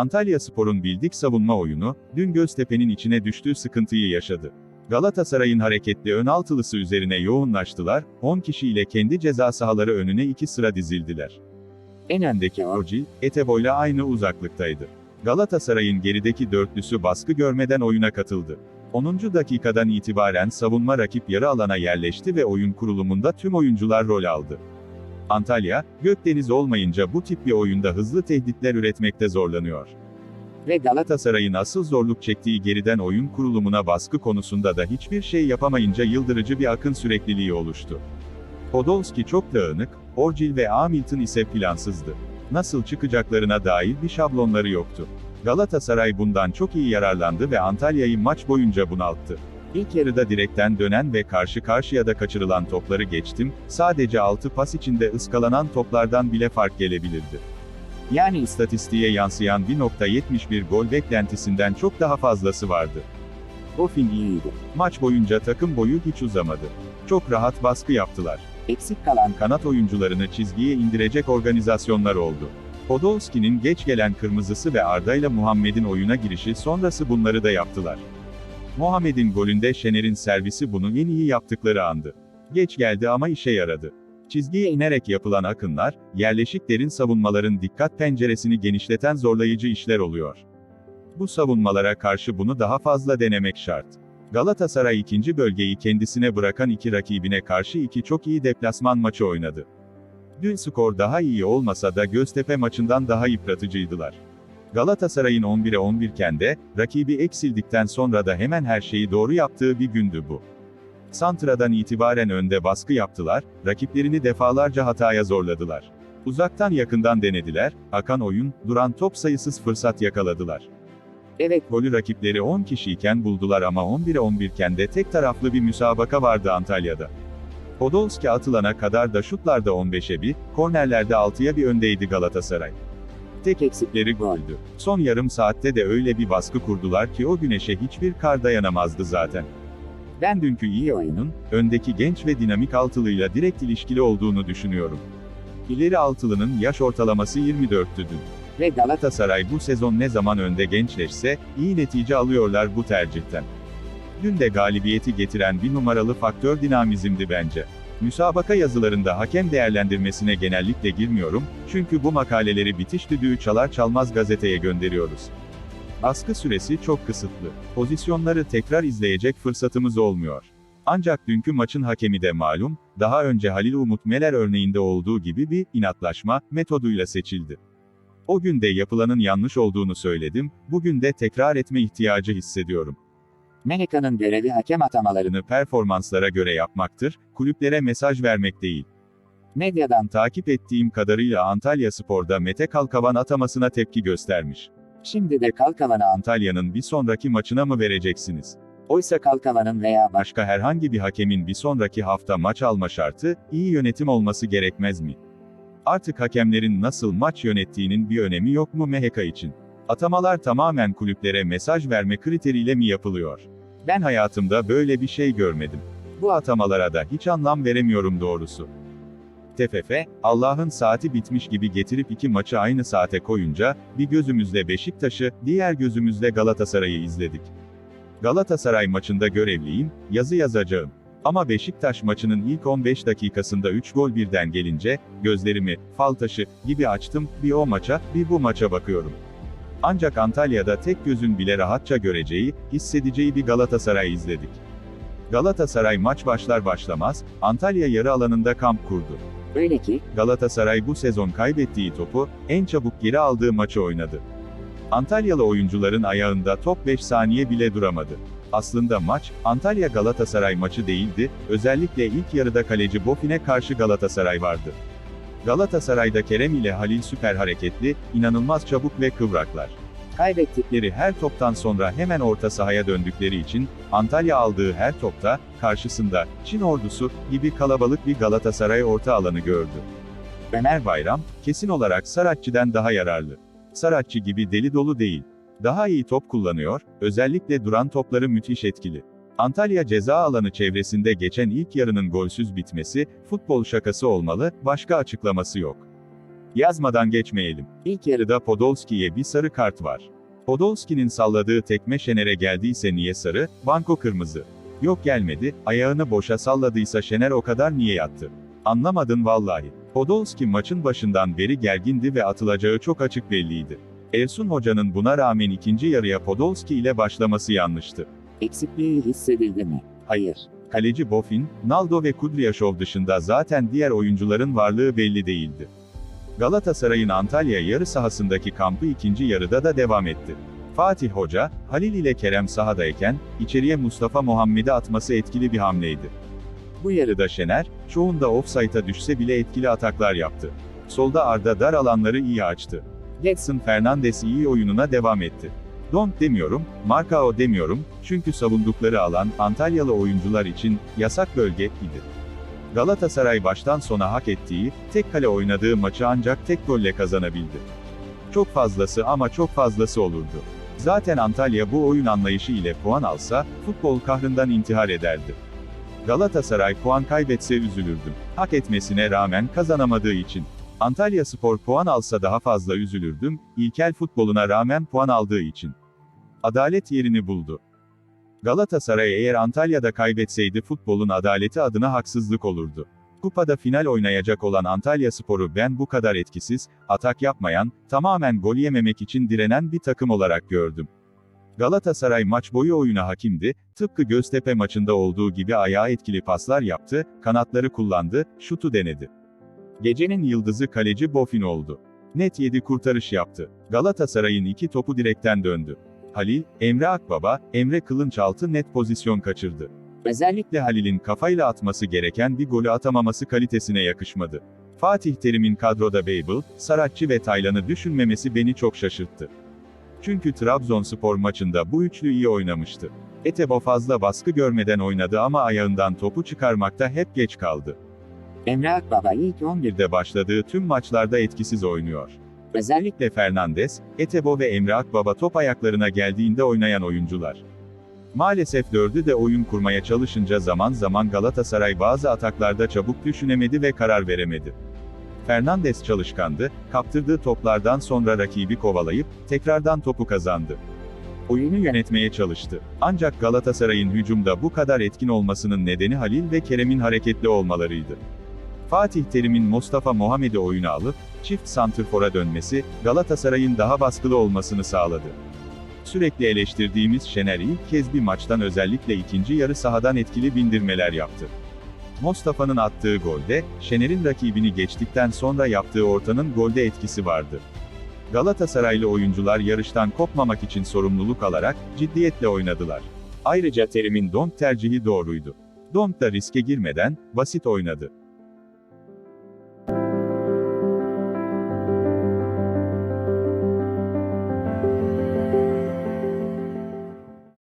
Antalya Spor'un bildik savunma oyunu, dün Göztepe'nin içine düştüğü sıkıntıyı yaşadı. Galatasaray'ın hareketli ön altılısı üzerine yoğunlaştılar, 10 kişiyle kendi ceza sahaları önüne iki sıra dizildiler. En öndeki Orcil, Eteboy'la aynı uzaklıktaydı. Galatasaray'ın gerideki dörtlüsü baskı görmeden oyuna katıldı. 10. dakikadan itibaren savunma rakip yarı alana yerleşti ve oyun kurulumunda tüm oyuncular rol aldı. Antalya, Gökdeniz olmayınca bu tip bir oyunda hızlı tehditler üretmekte zorlanıyor. Ve Galatasaray'ın asıl zorluk çektiği geriden oyun kurulumuna baskı konusunda da hiçbir şey yapamayınca yıldırıcı bir akın sürekliliği oluştu. Podolski çok dağınık, Orcil ve Hamilton ise plansızdı. Nasıl çıkacaklarına dair bir şablonları yoktu. Galatasaray bundan çok iyi yararlandı ve Antalya'yı maç boyunca bunalttı. İlk yarıda direkten dönen ve karşı karşıya da kaçırılan topları geçtim, sadece 6 pas içinde ıskalanan toplardan bile fark gelebilirdi. Yani istatistiğe yansıyan 1.71 gol beklentisinden çok daha fazlası vardı. Bofin iyiydi. Maç boyunca takım boyu hiç uzamadı. Çok rahat baskı yaptılar. Eksik kalan kanat oyuncularını çizgiye indirecek organizasyonlar oldu. Podolski'nin geç gelen kırmızısı ve Arda ile Muhammed'in oyuna girişi sonrası bunları da yaptılar. Muhammed'in golünde Şener'in servisi bunu en iyi yaptıkları andı. Geç geldi ama işe yaradı. Çizgiye inerek yapılan akınlar, yerleşik derin savunmaların dikkat penceresini genişleten zorlayıcı işler oluyor. Bu savunmalara karşı bunu daha fazla denemek şart. Galatasaray ikinci bölgeyi kendisine bırakan iki rakibine karşı iki çok iyi deplasman maçı oynadı. Dün skor daha iyi olmasa da Göztepe maçından daha yıpratıcıydılar. Galatasaray'ın 11'e 11 iken de, rakibi eksildikten sonra da hemen her şeyi doğru yaptığı bir gündü bu. Santra'dan itibaren önde baskı yaptılar, rakiplerini defalarca hataya zorladılar. Uzaktan yakından denediler, akan oyun, duran top sayısız fırsat yakaladılar. Evet golü rakipleri 10 kişiyken buldular ama 11'e 11 iken de tek taraflı bir müsabaka vardı Antalya'da. Podolski atılana kadar da şutlarda 15'e 1, kornerlerde 6'ya bir öndeydi Galatasaray. Tek eksikleri goldü. Son yarım saatte de öyle bir baskı kurdular ki o güneşe hiçbir kar dayanamazdı zaten. Ben dünkü iyi oyunun, öndeki genç ve dinamik altılıyla direkt ilişkili olduğunu düşünüyorum. İleri altılının yaş ortalaması 24'tü dün. Ve Galatasaray bu sezon ne zaman önde gençleşse, iyi netice alıyorlar bu tercihten. Dün de galibiyeti getiren bir numaralı faktör dinamizmdi bence. Müsabaka yazılarında hakem değerlendirmesine genellikle girmiyorum, çünkü bu makaleleri bitiş düdüğü çalar çalmaz gazeteye gönderiyoruz. Baskı süresi çok kısıtlı. Pozisyonları tekrar izleyecek fırsatımız olmuyor. Ancak dünkü maçın hakemi de malum, daha önce Halil Umut Meler örneğinde olduğu gibi bir inatlaşma metoduyla seçildi. O gün de yapılanın yanlış olduğunu söyledim, bugün de tekrar etme ihtiyacı hissediyorum. Meneka'nın görevi hakem atamalarını performanslara göre yapmaktır, kulüplere mesaj vermek değil. Medyadan takip ettiğim kadarıyla Antalya Spor'da Mete Kalkavan atamasına tepki göstermiş. Şimdi de Kalkavan'ı Antalya'nın bir sonraki maçına mı vereceksiniz? Oysa Kalkavan'ın veya başka herhangi bir hakemin bir sonraki hafta maç alma şartı, iyi yönetim olması gerekmez mi? Artık hakemlerin nasıl maç yönettiğinin bir önemi yok mu MHK için? Atamalar tamamen kulüplere mesaj verme kriteriyle mi yapılıyor? Ben hayatımda böyle bir şey görmedim. Bu atamalara da hiç anlam veremiyorum doğrusu. TFF, Allah'ın saati bitmiş gibi getirip iki maçı aynı saate koyunca, bir gözümüzle Beşiktaş'ı, diğer gözümüzle Galatasaray'ı izledik. Galatasaray maçında görevliyim, yazı yazacağım. Ama Beşiktaş maçının ilk 15 dakikasında 3 gol birden gelince, gözlerimi, fal taşı, gibi açtım, bir o maça, bir bu maça bakıyorum. Ancak Antalya'da tek gözün bile rahatça göreceği, hissedeceği bir Galatasaray izledik. Galatasaray maç başlar başlamaz, Antalya yarı alanında kamp kurdu. Öyle ki, Galatasaray bu sezon kaybettiği topu, en çabuk geri aldığı maçı oynadı. Antalyalı oyuncuların ayağında top 5 saniye bile duramadı. Aslında maç, Antalya Galatasaray maçı değildi, özellikle ilk yarıda kaleci Bofin'e karşı Galatasaray vardı. Galatasaray'da Kerem ile Halil süper hareketli, inanılmaz çabuk ve kıvraklar. Kaybettikleri her toptan sonra hemen orta sahaya döndükleri için, Antalya aldığı her topta, karşısında, Çin ordusu, gibi kalabalık bir Galatasaray orta alanı gördü. Ömer Bayram, kesin olarak Saratçı'dan daha yararlı. Saratçı gibi deli dolu değil. Daha iyi top kullanıyor, özellikle duran topları müthiş etkili. Antalya ceza alanı çevresinde geçen ilk yarının golsüz bitmesi, futbol şakası olmalı, başka açıklaması yok. Yazmadan geçmeyelim. İlk yarıda Podolski'ye bir sarı kart var. Podolski'nin salladığı tekme Şener'e geldiyse niye sarı, banko kırmızı. Yok gelmedi, ayağını boşa salladıysa Şener o kadar niye yattı? Anlamadın vallahi. Podolski maçın başından beri gergindi ve atılacağı çok açık belliydi. Ersun Hoca'nın buna rağmen ikinci yarıya Podolski ile başlaması yanlıştı. Eksikliği hissedildi mi? Hayır. Kaleci Bofin, Naldo ve Kudryashov dışında zaten diğer oyuncuların varlığı belli değildi. Galatasaray'ın Antalya yarı sahasındaki kampı ikinci yarıda da devam etti. Fatih Hoca, Halil ile Kerem sahadayken, içeriye Mustafa Muhammed'i atması etkili bir hamleydi. Bu yarıda Şener, çoğunda offside'a düşse bile etkili ataklar yaptı. Solda Arda dar alanları iyi açtı. Getson Fernandes iyi oyununa devam etti. Don't demiyorum, Marcao demiyorum, çünkü savundukları alan, Antalyalı oyuncular için, yasak bölge, idi. Galatasaray baştan sona hak ettiği, tek kale oynadığı maçı ancak tek golle kazanabildi. Çok fazlası ama çok fazlası olurdu. Zaten Antalya bu oyun anlayışı ile puan alsa, futbol kahrından intihar ederdi. Galatasaray puan kaybetse üzülürdüm. Hak etmesine rağmen kazanamadığı için. Antalya Spor puan alsa daha fazla üzülürdüm, ilkel futboluna rağmen puan aldığı için. Adalet yerini buldu. Galatasaray eğer Antalya'da kaybetseydi futbolun adaleti adına haksızlık olurdu. Kupada final oynayacak olan Antalya Sporu ben bu kadar etkisiz, atak yapmayan, tamamen gol yememek için direnen bir takım olarak gördüm. Galatasaray maç boyu oyuna hakimdi, tıpkı Göztepe maçında olduğu gibi ayağa etkili paslar yaptı, kanatları kullandı, şutu denedi. Gecenin yıldızı kaleci Bofin oldu. Net 7 kurtarış yaptı. Galatasaray'ın iki topu direkten döndü. Halil, Emre Akbaba, Emre Kılınçaltı net pozisyon kaçırdı. Özellikle Halil'in kafayla atması gereken bir golü atamaması kalitesine yakışmadı. Fatih Terim'in kadroda Babel, Saratçı ve Taylan'ı düşünmemesi beni çok şaşırttı. Çünkü Trabzonspor maçında bu üçlü iyi oynamıştı. Etebo fazla baskı görmeden oynadı ama ayağından topu çıkarmakta hep geç kaldı. Emre Akbaba ilk 11'de 11'de başladığı tüm maçlarda etkisiz oynuyor. Özellikle Fernandes, Etebo ve Emre Akbaba top ayaklarına geldiğinde oynayan oyuncular. Maalesef dördü de oyun kurmaya çalışınca zaman zaman Galatasaray bazı ataklarda çabuk düşünemedi ve karar veremedi. Fernandes çalışkandı, kaptırdığı toplardan sonra rakibi kovalayıp, tekrardan topu kazandı. Oyunu yönetmeye çalıştı. Ancak Galatasaray'ın hücumda bu kadar etkin olmasının nedeni Halil ve Kerem'in hareketli olmalarıydı. Fatih Terim'in Mustafa Muhammed'i oyuna alıp, çift santrfora dönmesi, Galatasaray'ın daha baskılı olmasını sağladı. Sürekli eleştirdiğimiz Şener ilk kez bir maçtan özellikle ikinci yarı sahadan etkili bindirmeler yaptı. Mustafa'nın attığı golde, Şener'in rakibini geçtikten sonra yaptığı ortanın golde etkisi vardı. Galatasaraylı oyuncular yarıştan kopmamak için sorumluluk alarak, ciddiyetle oynadılar. Ayrıca Terim'in Donk tercihi doğruydu. Donk da riske girmeden, basit oynadı.